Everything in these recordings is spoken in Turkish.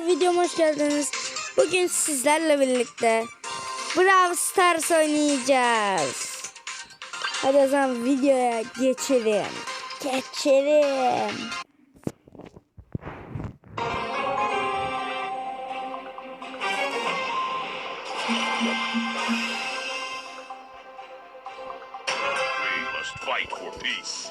Videoma hoş geldiniz. Bugün sizlerle birlikte Brawl Stars oynayacağız. Hadi o zaman videoya geçelim. Geçelim. We must fight for peace.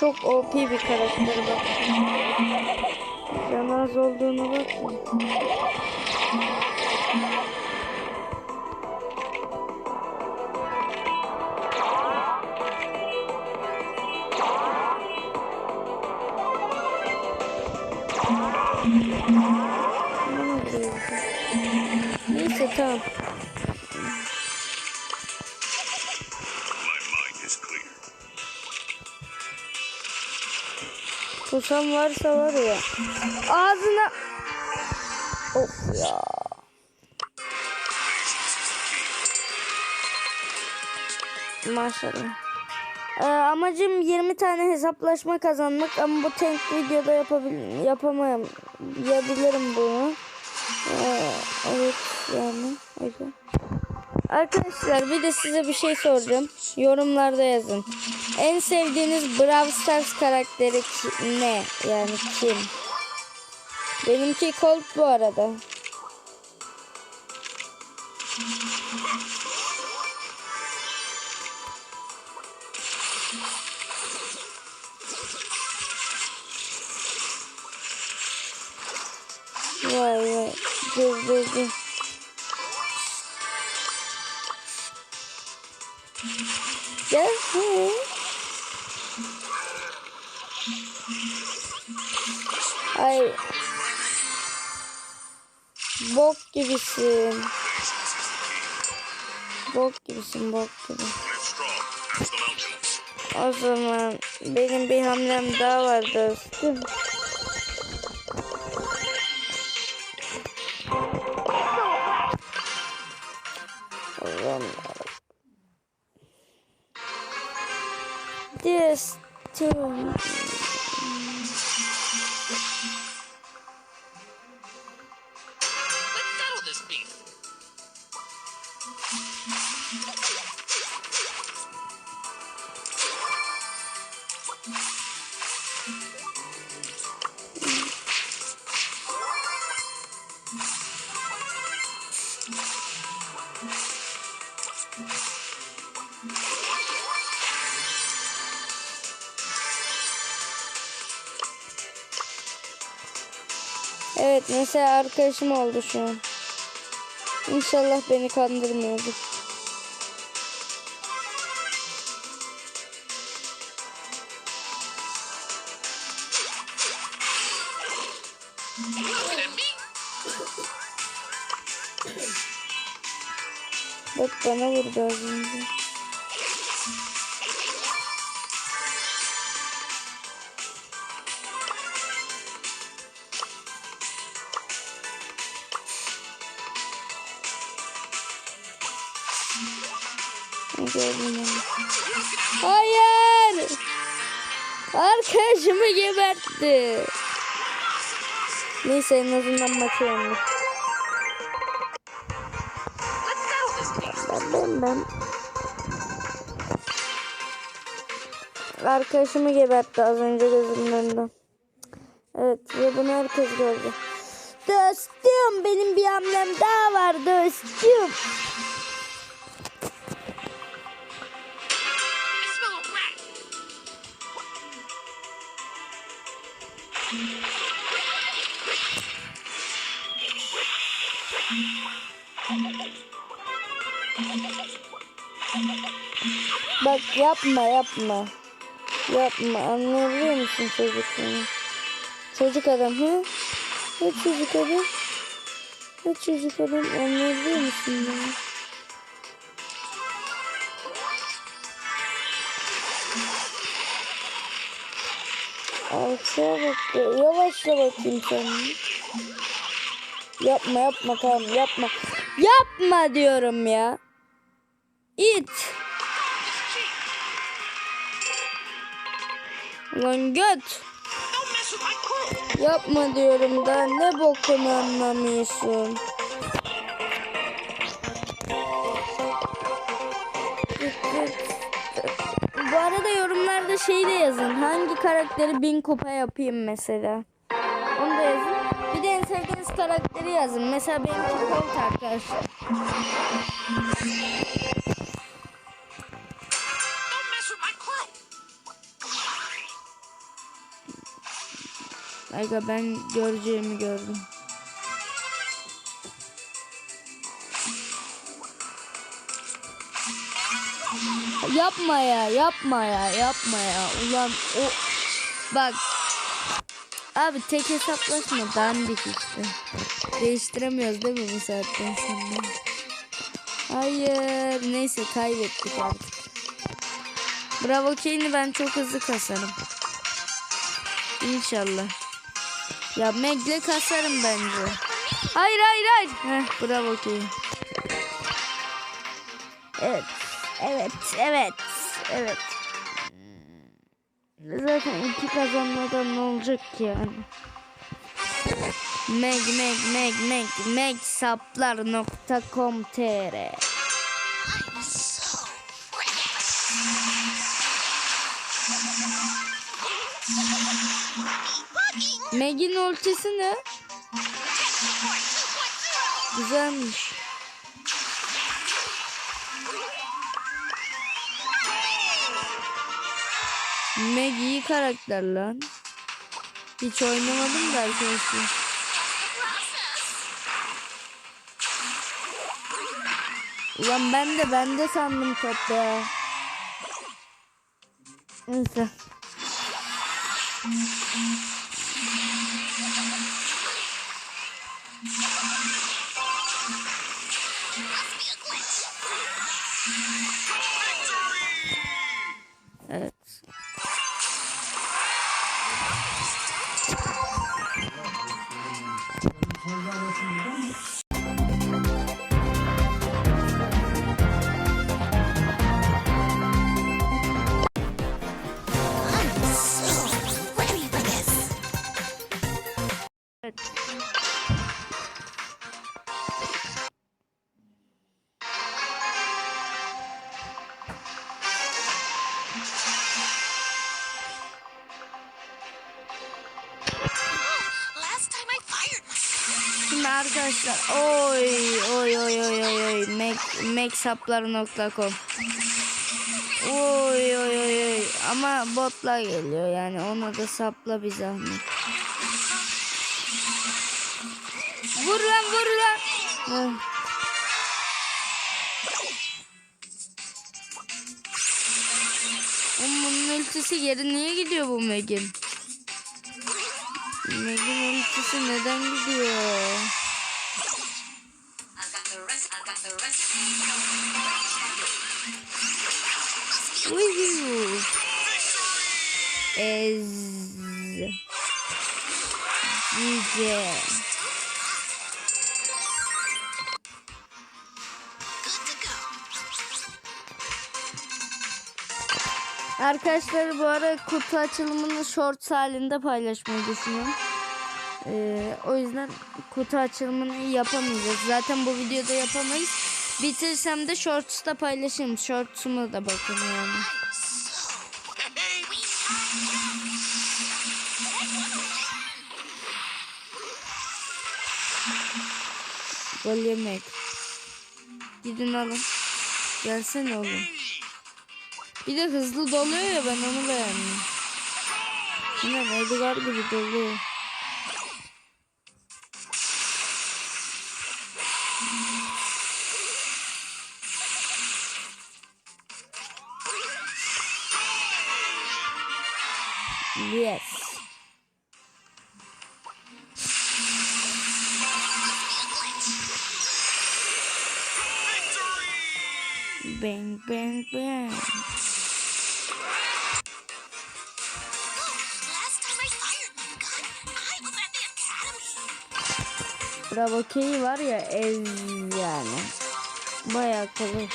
Çok OP bir karakter bak. Canı az olduğuna bakma. Ne oluyor? Neyse tamam. Susam varsa var ya. Ağzına. Of ya. Maşallah. Ee, amacım 20 tane hesaplaşma kazanmak ama bu tank videoda yapabil yapamayabilirim bunu. Ee, evet yani o yüzden. Arkadaşlar bir de size bir şey soracağım. Yorumlarda yazın. En sevdiğiniz Brawl Stars karakteri ne? Yani kim? Benimki Colt bu arada. Vay vay. Dur dur dur. Gibisin. Bok gibisin bok gibi. O zaman benim bir hamlem daha var dostum. Beef. Evet mesela arkadaşım oldu şu an. İnşallah beni kandırmıyordur. Gördüm. Hayır! Arkadaşımı gebertti. Neyse en azından maçı. Ben ben. Arkadaşımı gebertti az önce gözümün önünde. Evet ve bunu herkes gördü. Dostum benim bir hamlem daha var dostum. Bak yapma yapma. Yapma anlayabiliyor musun çocuk beni? Çocuk adam hı? Ne çocuk adam? Ne çocuk adam anlayabiliyor musun beni? Alçıya bak. ya. Yavaşla bakayım sen. Yapma yapma tamam yapma. Yapma diyorum ya. İt. Lan göt. Yapma diyorum da ne bokunu anlamıyorsun. Bu arada yorumlarda şey de yazın. Hangi karakteri bin kupa yapayım mesela. Onu da yazın. Sevdiğiniz karakteri yazın. Mesela benimki Colt arkadaşlar. Aga ben göreceğimi gördüm. Yapma ya, yapma ya, yapma ya. Ulan o bak Abi tek hesaplaşma dandik işte. Değiştiremiyoruz değil mi bu saatten sonra? Hayır. Neyse kaybettik artık. Bravo Kane'i ben çok hızlı kasarım. İnşallah. Ya Meg'le kasarım bence. Hayır hayır hayır. Heh, bravo Kane. Evet. Evet. Evet. Evet. Zaten iki kazanmadan ne olacak ki yani? Meg meg meg meg meg saplar.com tr I'm so. Meg'in ultisi ne? Güzelmiş. Meg iyi karakter lan. Hiç oynamadım da arkadaşlar. Ulan ben de ben de sandım top ya. Neyse. 하겠습니 다. Arkadaşlar oy oy oy oy oy oy Mac, macsaplar.com Oy oy oy oy ama botla geliyor yani ona da sapla bir zahmet. Vur lan vur lan. Oğlum bunun ultisi geri niye gidiyor bu Meg'in? Meg'in ultisi neden gidiyor? Ez. Cice. Arkadaşlar bu ara kutu açılımını shorts halinde paylaşmayı düşünüyorum. Ee, o yüzden kutu açılımını yapamayacağız. Zaten bu videoda yapamayız. Bitirsem de shorts'ta paylaşırım. Shorts'uma da bakın yani. Gol yemek. Gidin alın. Gelsene oğlum. Bir de hızlı doluyor ya ben onu beğendim. Hemen Edgar gibi doluyor. Yes. Bang bang bang. Bravo K'yi var ya ez yani. Bayağı kolay.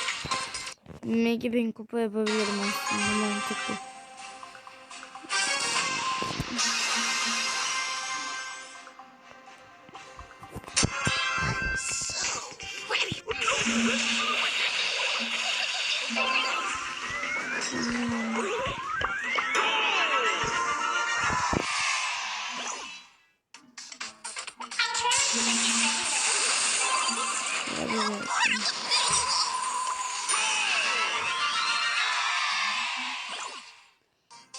Mega bin kupa yapabilirim aslında mantıklı.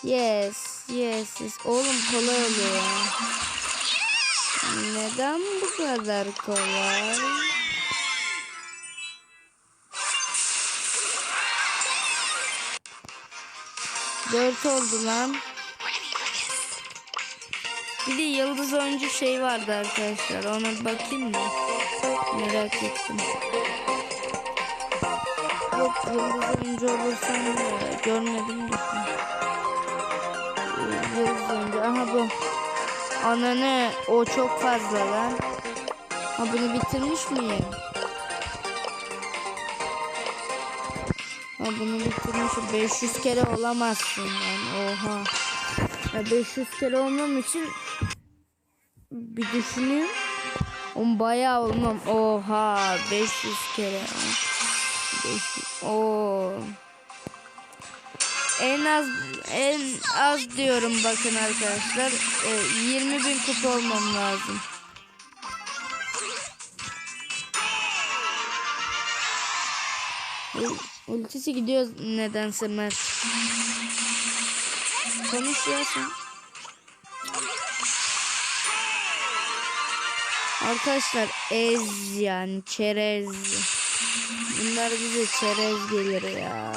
Yes, yes, yes. Oğlum kolay oluyor. Neden bu kadar kolay? Dört oldu lan. Bir de yıldız oyuncu şey vardı arkadaşlar. Ona bakayım mı? Merak ettim. Yok yıldız oyuncu olursam görmedim de. Yıldız oyuncu. Aha bu. Ananı o çok fazla lan. Ha bunu bitirmiş miyim? Ha bunu bitirmişim. 500 kere olamazsın lan. Oha. Ya 500 kere olmam için bir düşüneyim. On bayağı olmam. Oha 500 kere. 500. Oo. En az en az diyorum bakın arkadaşlar. E, 20 bin kupa olmam lazım. Ul- Ultisi gidiyor nedense Mert. Konuş ya sen. Arkadaşlar ez yani çerez. Bunlar bize çerez gelir ya.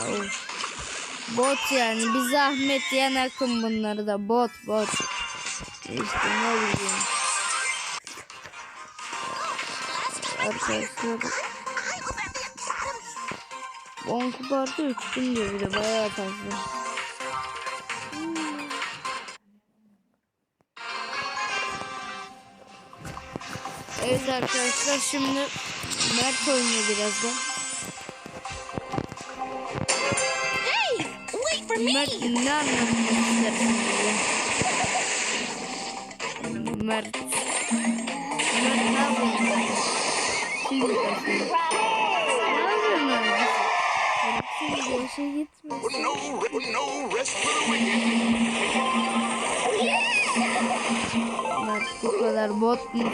Bot yani bir zahmet yan akım bunları da bot bot. İşte ne bileyim. Arkadaşlar 10 kupa artı 3000 diyor bir de bayağı fazla. Evet arkadaşlar şimdi Mert oynuyor birazdan. Hey, wait for me. Mert ne anlatmak istersin bize? Mert. Mert ne yapıyorsun? Şimdi gitme. No, no rest for the wicked. Mert bu kadar bot musun ya?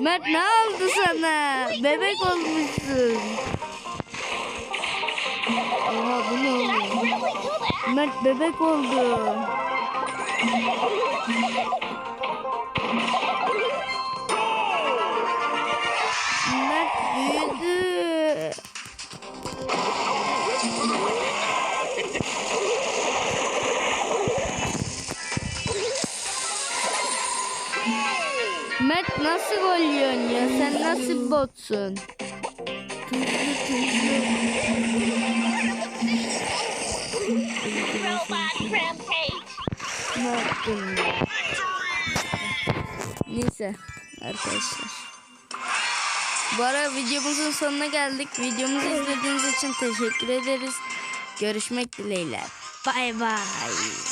Mert ne oldu sana? Bebek olmuşsun. Oha bu ne that. Mert bebek oldu. Nasıl gol yiyorsun ya? Sen nasıl botsun? Ne yaptın ya? Neyse arkadaşlar. Bu ara videomuzun sonuna geldik. Videomuzu izlediğiniz için teşekkür ederiz. Görüşmek dileğiyle. Bay bay.